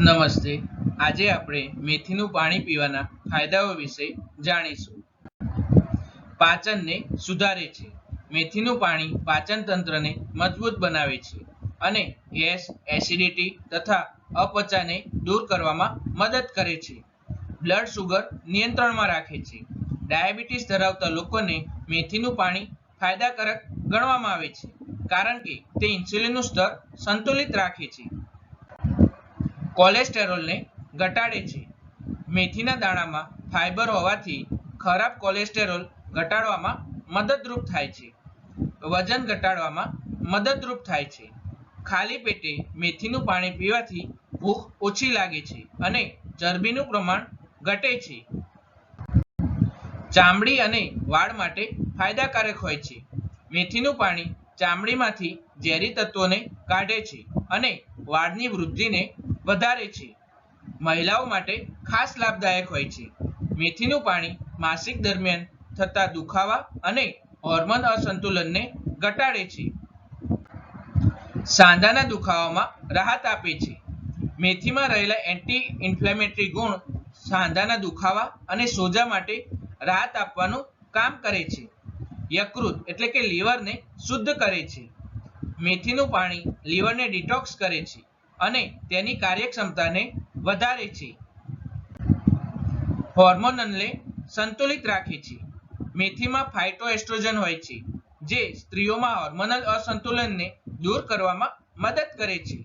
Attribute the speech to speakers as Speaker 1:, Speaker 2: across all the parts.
Speaker 1: નમસ્તે. આજે આપણે મેથીનું પાણી પીવાના ફાયદાઓ વિશે જાણીશું. પાચનને સુધારે છે. મેથીનું પાણી પાચન તંત્રને મજબૂત બનાવે છે અને ગેસ, એસિડિટી તથા અપચાને દૂર કરવામાં મદદ કરે છે. બ્લડ શુગર નિયંત્રણમાં રાખે છે. ડાયાબિટીસ ધરાવતા લોકોને મેથીનું પાણી ફાયદાકારક ગણવામાં આવે છે, કારણ કે તે ઇન્સ્યુલિનનું સ્તર સંતુલિત રાખે છે. કોલેસ્ટેરોલને ઘટાડે છે. મેથીના દાણામાં ફાઇબર હોવાથી ખરાબ કોલેસ્ટેરોલ ઘટાડવામાં મદદરૂપ થાય છે. વજન ઘટાડવામાં મદદરૂપ થાય છે. ખાલી પેટે મેથીનું પાણી પીવાથી ભૂખ ઓછી લાગે છે અને ચરબીનું પ્રમાણ ઘટે છે. ચામડી અને વાળ માટે ફાયદાકારક હોય છે. મેથીનું પાણી ચામડીમાંથી ઝેરી તત્વોને કાઢે છે અને વાળની વૃદ્ધિને વધારે છે. મહિલાઓ માટે ખાસ લાભદાયક હોય છે. મેથીનું પાણી માસિક દરમિયાન થતા દુખાવા અને હોર્મોન અસંતુલનને ઘટાડે છે. સાંધાના દુખાવામાં રાહત આપે છે. મેથીમાં રહેલા એન્ટી ઇન્ફ્લેમેટરી ગુણ સાંધાના દુખાવા અને સોજા માટે રાહત આપવાનું કામ કરે છે. યકૃત એટલે કે લીવરને શુદ્ધ કરે છે. મેથીનું પાણી લીવરને ડિટોક્સ કરે છે. અને તેની કાર્યક્ષમતાને વધારે છે. હોર્મોનલને સંતુલિત રાખે છે. મેથીમાં ફાઇટોએસ્ટ્રોજન હોય છે, જે સ્ત્રીઓમાં હોર્મોનલ અસંતુલનને દૂર કરવામાં મદદ કરે છે.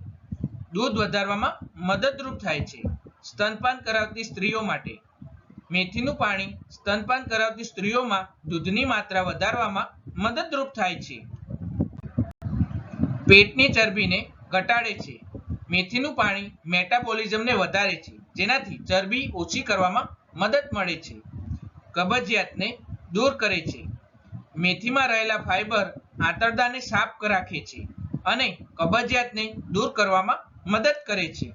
Speaker 1: દૂધ વધારવામાં મદદરૂપ થાય છે, સ્તનપાન કરાવતી સ્ત્રીઓ માટે. મેથીનું પાણી સ્તનપાન કરાવતી સ્ત્રીઓમાં દૂધની માત્રા વધારવામાં મદદરૂપ થાય છે. પેટની ચરબીને ઘટાડે છે. મેથીનું પાણી મેટાબોલિઝમને વધારે છે, જેનાથી ચરબી ઓછી કરવામાં મદદ મળે છે, કબજિયાતને દૂર કરે છે. મેથીમાં રહેલા ફાઇબર આંતરડાને સાફ રાખે છે અને કબજિયાતને દૂર કરવામાં મદદ કરે છે.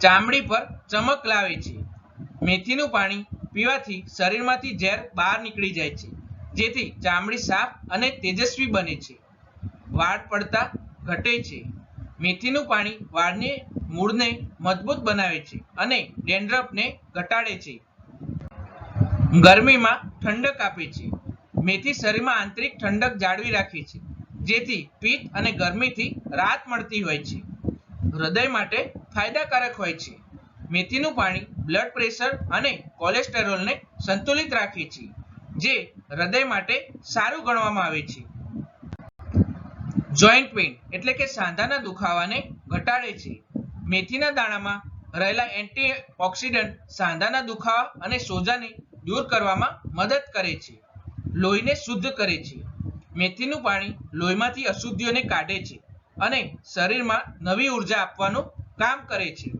Speaker 1: ચામડી પર ચમક લાવે છે. મેથીનું પાણી પીવાથી શરીરમાંથી ઝેર બહાર નીકળી જાય છે, જેથી ચામડી સાફ અને તેજસ્વી બને છે. વાળ પડતા ઘટે છે. મેથીનું પાણી વાળને મૂળને મજબૂત બનાવે છે અને ડેન્ડ્રફને ઘટાડે છે. ગરમીમાં ઠંડક આપે છે. મેથી શરીરમાં આંતરિક ઠંડક જાળવી રાખે છે, જેથી પિત્ત અને ગરમીથી રાહત મળતી હોય છે. હૃદય માટે ફાયદાકારક હોય છે. મેથીનું પાણી બ્લડ પ્રેશર અને કોલેસ્ટેરોલને સંતુલિત રાખે છે, જે હૃદય માટે સારું ગણવામાં આવે છે. જોઈન્ટ પેઇન એટલે કે સાંધાના દુખાવાને ઘટાડે છે. મેથીના દાણામાં રહેલા એન્ટીઓક્સિડન્ટ સાંધાના દુખાવા અને સોજાને દૂર કરવામાં મદદ કરે છે. લોહીને શુદ્ધ કરે છે. મેથીનું પાણી લોહીમાંથી અશુદ્ધિઓને કાઢે છે અને શરીરમાં નવી ઊર્જા આપવાનું કામ કરે છે.